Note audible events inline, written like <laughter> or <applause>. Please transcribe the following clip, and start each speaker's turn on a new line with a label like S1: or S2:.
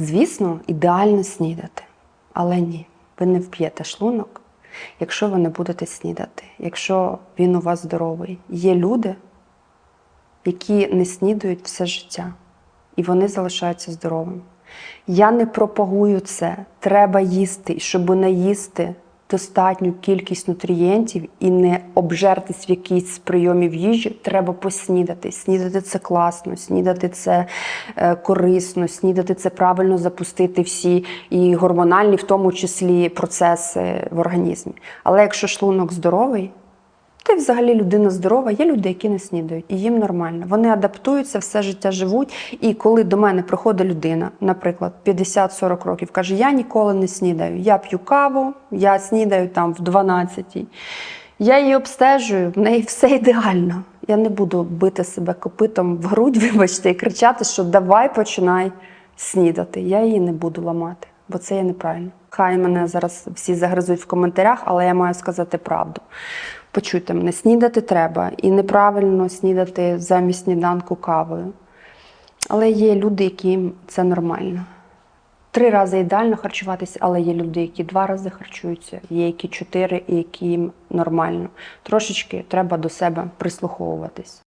S1: Звісно, ідеально снідати, але ні, ви не вп'єте шлунок, якщо ви не будете снідати, якщо він у вас здоровий. Є люди, які не снідають все життя, і вони залишаються здоровими. Я не пропагую це. Треба їсти, і щоб не їсти достатню кількість нутрієнтів і не обжертись в якійсь з прийомів їжі, треба поснідати. Снідати це класно, снідати це е, корисно, снідати це правильно запустити всі і гормональні, в тому числі, процеси в організмі. Але якщо шлунок здоровий, й взагалі людина здорова, є люди, які не снідають, і їм нормально. Вони адаптуються, все життя живуть. І коли до мене приходить людина, наприклад, 50-40 років, каже: Я ніколи не снідаю. Я п'ю каву, я снідаю там в 12-й. Я її обстежую, в неї все ідеально. Я не буду бити себе копитом в грудь, <laughs> вибачте, і кричати, що давай починай снідати. Я її не буду ламати, бо це є неправильно. Хай мене зараз всі загризуть в коментарях, але я маю сказати правду. Почуйте мене, снідати треба і неправильно снідати замість сніданку кавою. Але є люди, яким це нормально. Три рази ідеально харчуватися, але є люди, які два рази харчуються, є які чотири, і яким нормально. Трошечки треба до себе прислуховуватись.